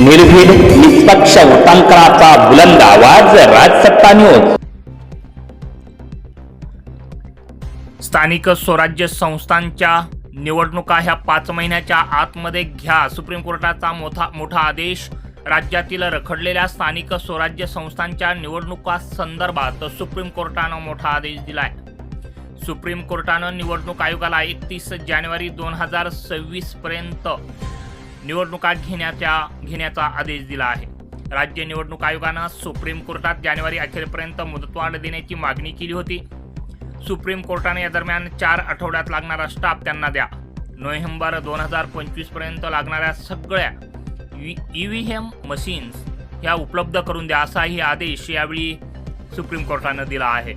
निर्भीड निष्पक्ष वृत्तांकनाचा बुलंद आवाज राजसत्ता न्यूज स्थानिक स्वराज्य संस्थांच्या निवडणुका ह्या पाच महिन्याच्या आतमध्ये घ्या. सुप्रीम कोर्टाचा मोठा मोठा आदेश राज्यातील रखडलेल्या स्थानिक स्वराज्य संस्थांच्या निवडणुका संदर्भात सुप्रीम कोर्टानं मोठा आदेश दिलाय. सुप्रीम कोर्टानं निवडणूक आयोगाला एकतीस जानेवारी दोन हजार सव्वीस पर्यंत निवडणुका घेण्याच्या घेण्याचा आदेश दिला आहे. राज्य निवडणूक आयोगानं सुप्रीम कोर्टात जानेवारी अखेरपर्यंत मुदतवाढ देण्याची मागणी केली होती. सुप्रीम कोर्टाने या दरम्यान चार आठवड्यात लागणारा स्टाफ त्यांना द्या. नोव्हेंबर दोन हजार पंचवीसपर्यंत लागणाऱ्या सगळ्या ई व्ही एम मशीन्स ह्या उपलब्ध करून द्या असाही आदेश यावेळी सुप्रीम कोर्टानं दिला आहे.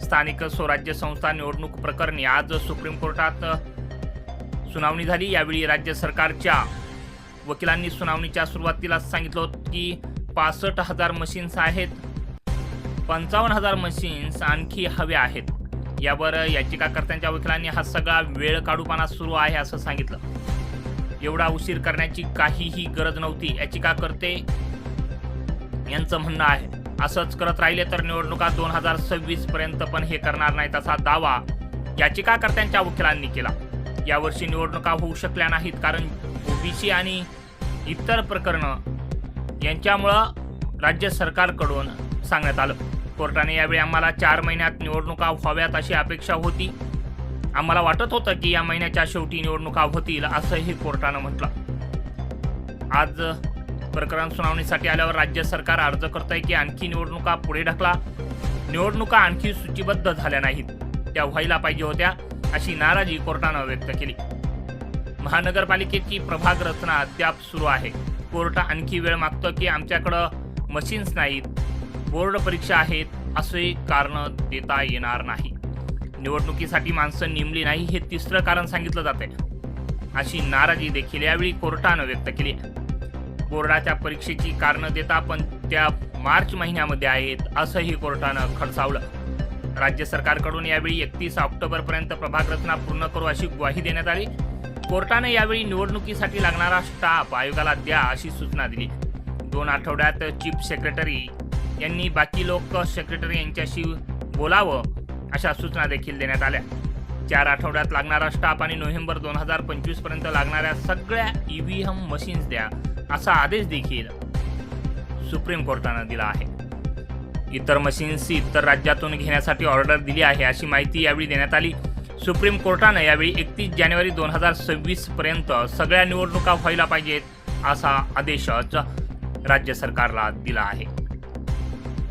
स्थानिक स्वराज्य संस्था निवडणूक प्रकरणी आज सुप्रीम कोर्टात सुनावणी झाली. यावेळी राज्य सरकारच्या वकिलांनी सुनावणीच्या सुरुवातीला सांगितलं होतं की पासष्ट हजार मशीन्स आहेत. पंचावन्न हजार मशीन्स आणखी हव्या आहेत. यावर याचिकाकर्त्यांच्या वकिलांनी हा सगळा वेळ काढूपणा सुरू आहे असं सांगितलं. एवढा उशीर करण्याची काहीही गरज नव्हती याचिकाकर्ते यांचं म्हणणं आहे. असंच करत राहिले तर निवडणुका दोन हजार सव्वीस पर्यंत पण हे करणार नाहीत असा दावा याचिकाकर्त्यांच्या वकिलांनी केला. यावर्षी निवडणुका होऊ शकल्या नाहीत कारण ओबीसी आणि इतर प्रकरणं यांच्यामुळं राज्य सरकारकडून सांगण्यात आलं. कोर्टाने यावेळी आम्हाला चार महिन्यात निवडणुका व्हाव्यात अशी अपेक्षा होती. आम्हाला वाटत होतं की या महिन्याच्या शेवटी निवडणुका होतील असंही कोर्टानं म्हटलं. आज प्रकरण सुनावणीसाठी आल्यावर राज्य सरकार अर्ज करत आहे की आणखी निवडणुका पुढे ढकला. निवडणुका आणखी सूचीबद्ध झाल्या नाहीत. त्या व्हायला पाहिजे होत्या. अशी नाराजी कोर्टानं व्यक्त केली. महानगरपालिकेची प्रभाग रचना अद्याप सुरू आहे. कोर्ट आणखी वेळ मागतो की आमच्याकडं मशीन्स नाहीत. बोर्ड परीक्षा आहेत असे कारण देता येणार नाही. निवडणुकीसाठी माणसं नेमली नाही हे तिसरं कारण सांगितलं जाते अशी नाराजी देखील यावेळी कोर्टानं व्यक्त केली बोर्डाच्या परीक्षेची कारणं देता पण त्या मार्च महिन्यामध्ये आहेत असंही कोर्टानं खडसावलं. राज्य सरकारकडून यावेळी एकतीस ऑक्टोबरपर्यंत प्रभाग रचना पूर्ण करू अशी ग्वाही देण्यात आली. कोर्टाने यावेळी निवडणुकीसाठी लागणारा स्टाफ आयोगाला द्या अशी सूचना दिली. दोन आठवड्यात चीफ सेक्रेटरी यांनी बाकी लोक सेक्रेटरी यांच्याशी बोलावं अशा सूचना देखील देण्यात आल्या. चार आठवड्यात लागणारा स्टाफ आणि नोव्हेंबर दोन हजार पंचवीसपर्यंत लागणाऱ्या सगळ्या ई व्ही एम मशीन्स द्या असा आदेश देखील सुप्रीम कोर्टानं दिला आहे. इतर मशीन्सची इतर राज्यातून घेण्यासाठी ऑर्डर दिली आहे अशी माहिती यावेळी देण्यात आली. सुप्रीम कोर्टानं यावेळी एकतीस जानेवारी दोन हजार सव्वीस पर्यंत सगळ्या निवडणुका व्हायला पाहिजेत असा आदेशच राज्य सरकारला दिला आहे.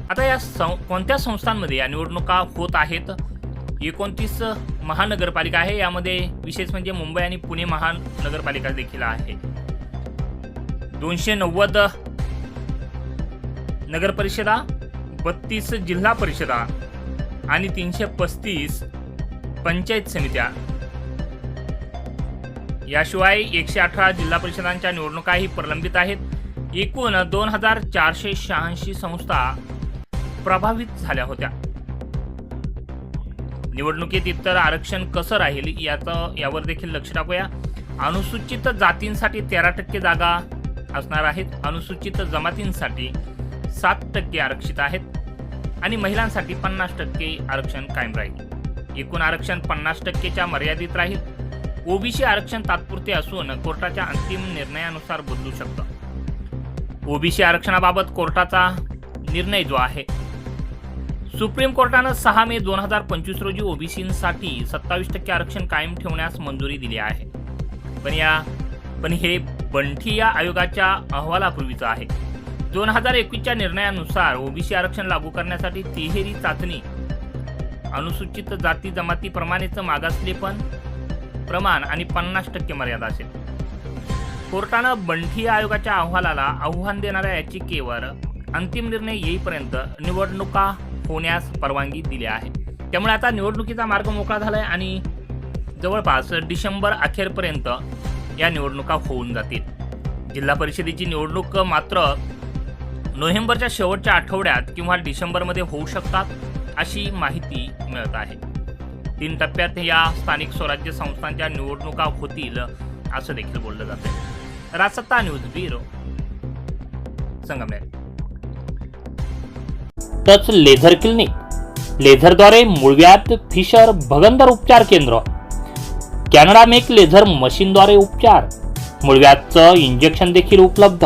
आता या सं कोणत्या संस्थांमध्ये या निवडणुका होत आहेत? एकोणतीस महानगरपालिका आहे यामध्ये विशेष म्हणजे मुंबई आणि पुणे महानगरपालिका देखील आहे. दोनशे नव्वद नगरपरिषदा बत्तीस जिल्हा परिषदा आणि तीनशे पस्तीस पंचायत समित्या. याशिवाय एकशे अठरा जिल्हा परिषदांच्या निवडणुकाही प्रलंबित आहेत. एकूण दोन हजार चारशे शहाऐंशी संस्था प्रभावित झाल्या होत्या. निवडणुकीत इतर आरक्षण कसं राहील याचं यावर देखील लक्ष टाकूया. अनुसूचित जातींसाठी तेरा टक्के जागा असणार आहेत. अनुसूचित जमातींसाठी सात टक्के आरक्षित आहेत. आणि महिलांसाठी पन्नास टक्के आरक्षण कायम राहील. एकूण आरक्षण पन्नास टक्केच्या मर्यादित राहील. ओबीसी आरक्षण तात्पुरते असून कोर्टाच्या अंतिम निर्णयानुसार बदलू शकतं. ओबीसी आरक्षणाबाबत कोर्टाचा निर्णय जो आहे सुप्रीम कोर्टानं सहा मे दोन हजार पंचवीस रोजी ओबीसीसाठी सत्तावीस टक्के आरक्षण कायम ठेवण्यास मंजुरी दिली आहे. पण या पण हे बंठी या आयोगाच्या अहवालापूर्वीचं आहे. दोन हजार एकवीसच्या निर्णयानुसार ओबीसी आरक्षण लागू करण्यासाठी तिहेरी चाचणी. अनुसूचित जाती जमातीप्रमाणेच मागासलेपण प्रमाण आणि पन्नास टक्के मर्यादा असेल. कोर्टानं बंठी आयोगाच्या अहवालाला आव्हान देणाऱ्या याचिकेवर अंतिम निर्णय येईपर्यंत निवडणुका होण्यास परवानगी दिली आहे. त्यामुळे आता निवडणुकीचा मार्ग मोकळा झालाय आणि जवळपास डिसेंबर अखेरपर्यंत या निवडणुका होऊन जातील. जिल्हा परिषदेची निवडणूक मात्र नोव्हेंबरच्या शेवटच्या आठवड्यात किंवा डिसेंबरमध्ये होऊ शकतात अशी माहिती मिळत आहे. तीन टप्प्यात या स्थानिक स्वराज्य संस्थांच्या निवडणुका होतील असं देखील बोललं जातं Rajsatta news bureau Sangamner. Touch laser clinic लेझरद्वारे मुळव्यात फिशर भगंदर उपचार केंद्र. कॅनडा मेक लेझर मशीनद्वारे उपचार. मुळव्यातचं इंजेक्शन देखील उपलब्ध.